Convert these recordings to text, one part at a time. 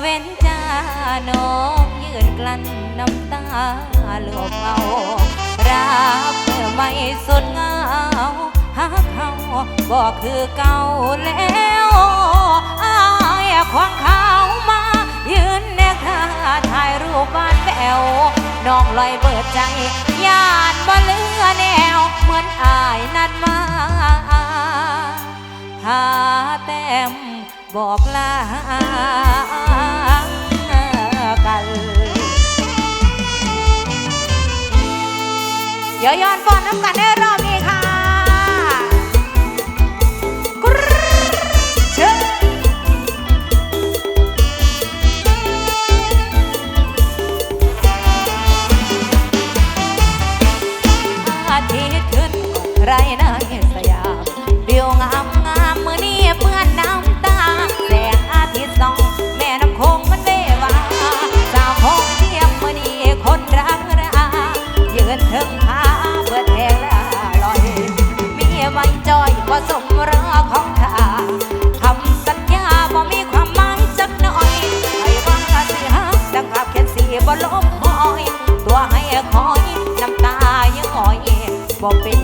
เว้นจ้าน้องยืนกลั้นน้ำตาหลบเอารับเธอไม่สนเงาหาเขาบอกคือเก่าแล้วอายควงเขามา ยืนแนกาถ่ายรูปบ้านแววน้องลอยเบิดใจญาติบ่เลือแนว เหมือนอายนัดมาหาแต้ม บอกลากันเดี๋ยวย้อนฟอนน้ำกันได้รอบนี้ค่ะกรเชิญไร Golpe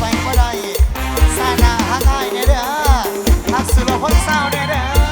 ไปก็ได้สานาหักหายเด้อหักสุรพลเศร้าเด้อ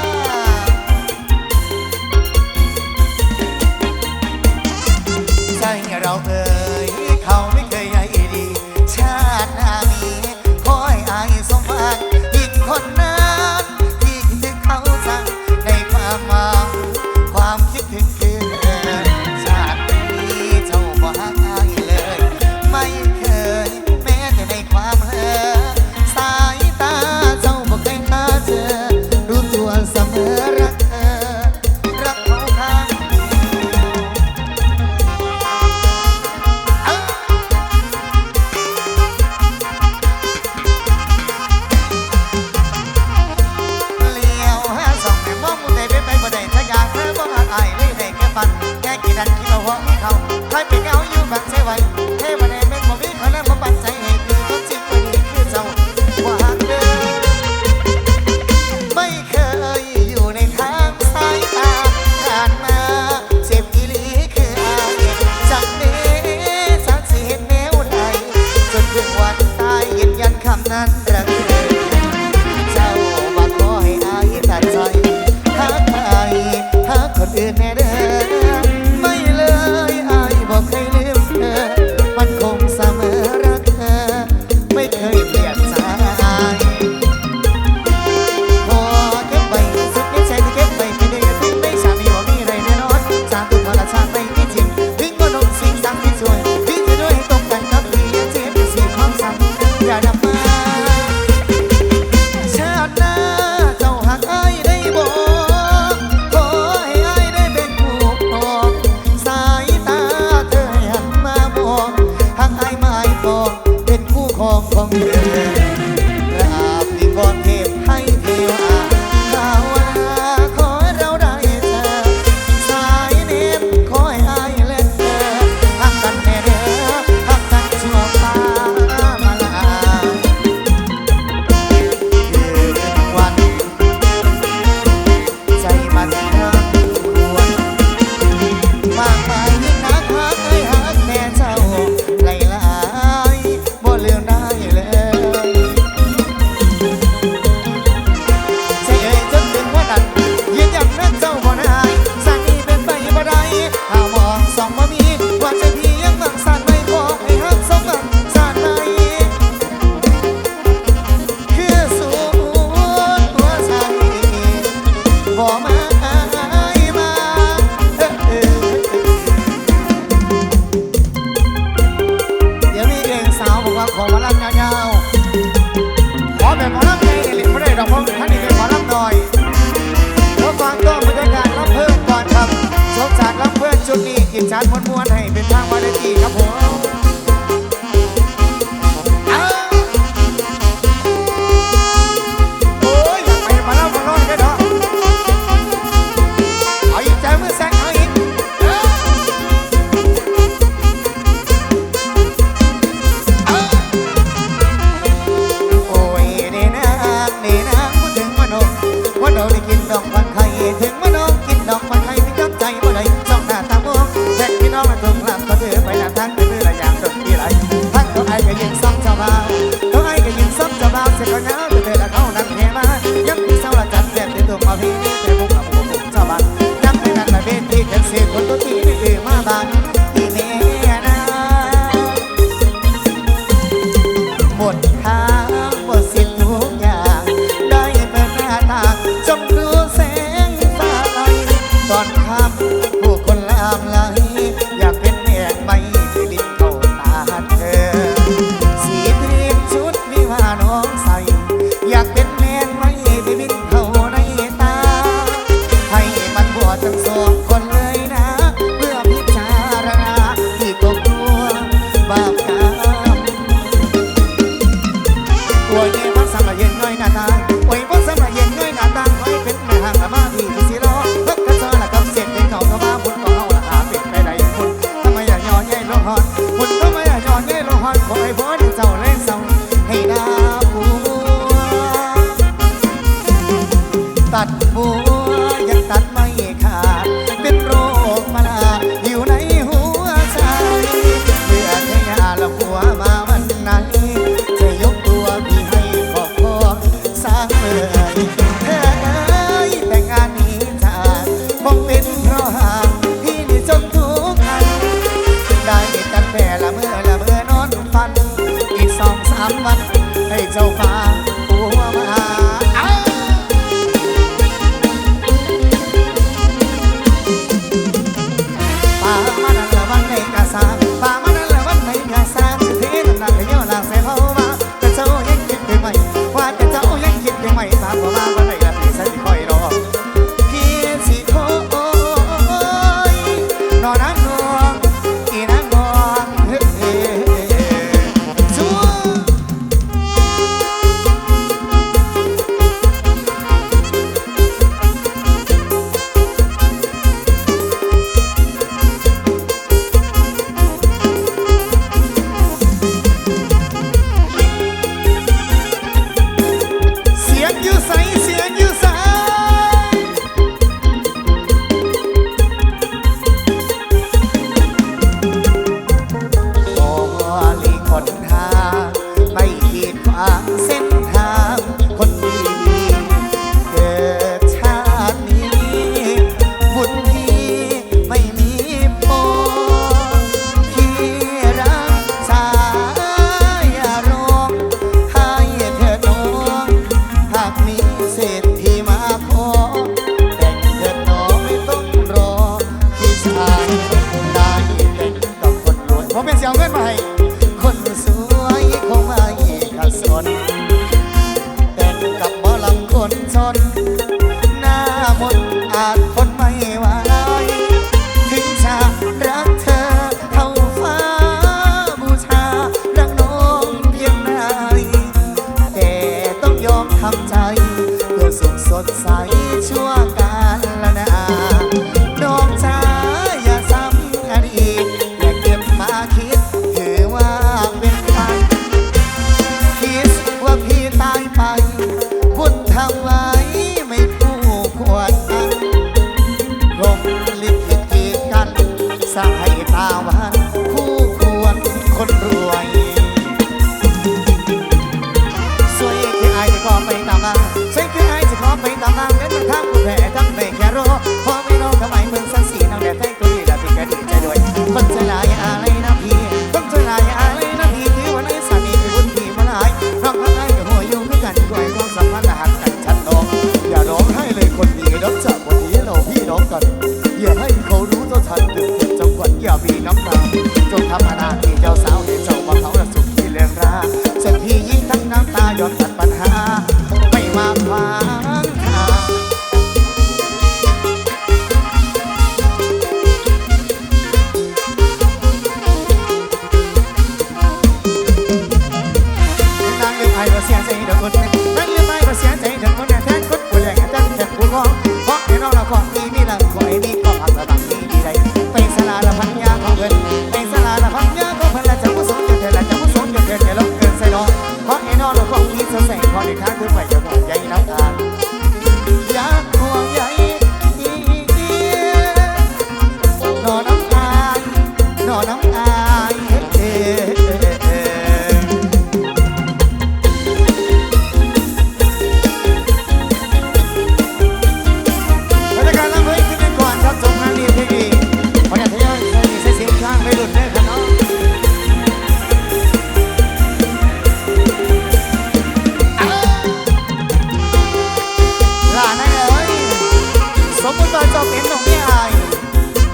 มมุติวเจ้าเป็นหน้องแม่อา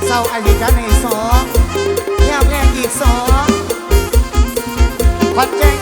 เศร้าอายุกันในสองยามแรงอีกสองพัดแจ้ง